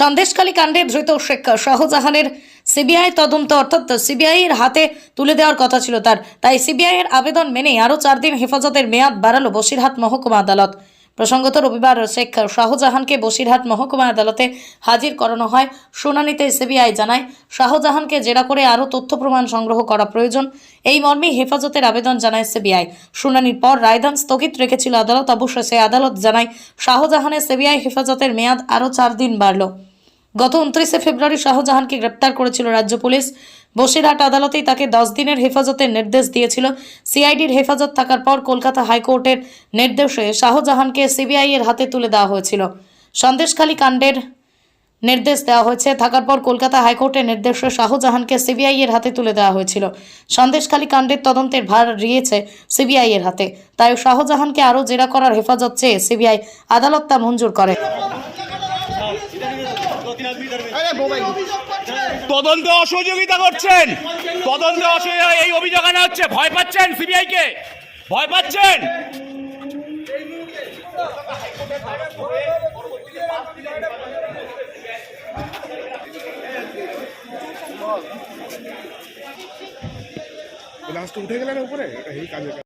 সন্দেশখালী কাণ্ডে ধৃত শেখ শাহজাহানের সিবিআই তদন্ত, অর্থাৎ সিবিআই এর হাতে তুলে দেওয়ার কথা ছিল তার। তাই সিবিআই এর আবেদন মেনে আরও চার দিন হেফাজতের মেয়াদ বাড়ালো বসিরহাট মহকুমা আদালত। প্রসঙ্গত, রবিবার শেখ শাহজাহানকে বসিরহাট মহকুমা আদালতে হাজির করানো হয়। শুনানিতে সিবিআই জানায়, শাহজাহানকে জেরা করে আরও তথ্য প্রমাণ সংগ্রহ করা প্রয়োজন। এই মর্মে হেফাজতের আবেদন জানায় সিবিআই। শুনানির পর রায়দান স্থগিত রেখেছিল আদালত। অবশেষে আদালত জানায়, শাহজাহানের সিবিআই হেফাজতের মেয়াদ আরও চার দিন বাড়ল। গত উনত্রিশে ফেব্রুয়ারি শাহজাহানকে গ্রেপ্তার করেছিল রাজ্য পুলিশ। বসিরহাট আদালতেই তাকে দশ দিনের হেফাজতের নির্দেশ দিয়েছিল। সিআইডির হেফাজত থাকার পর কলকাতা হাইকোর্টের নির্দেশে শাহজাহানকে সিবিআই এর হাতে তুলে দেওয়া হয়েছিল। সন্দেশখালী কাণ্ডের নির্দেশ দেওয়া হয়েছে। থাকার পর কলকাতা হাইকোর্টের নির্দেশে শাহজাহানকে সিবিআই এর হাতে তুলে দেওয়া হয়েছিল। সন্দেশখালী কাণ্ডের তদন্তের ভার রয়েছে সিবিআই এর হাতে। তাই শাহজাহানকে আরও জেরা করার হেফাজত চেয়ে সিবিআই আদালত তা মঞ্জুর করে। তদন্ত অসহযোগিতা করছেন। তদন্ত অসহযোগিতা এই অভিযোগ আনা হচ্ছে। ভয় পাচ্ছেন সিবিআই কে ভয় পাচ্ছেন? লাস্ট উঠে গেলেন উপরে, এই কাজে।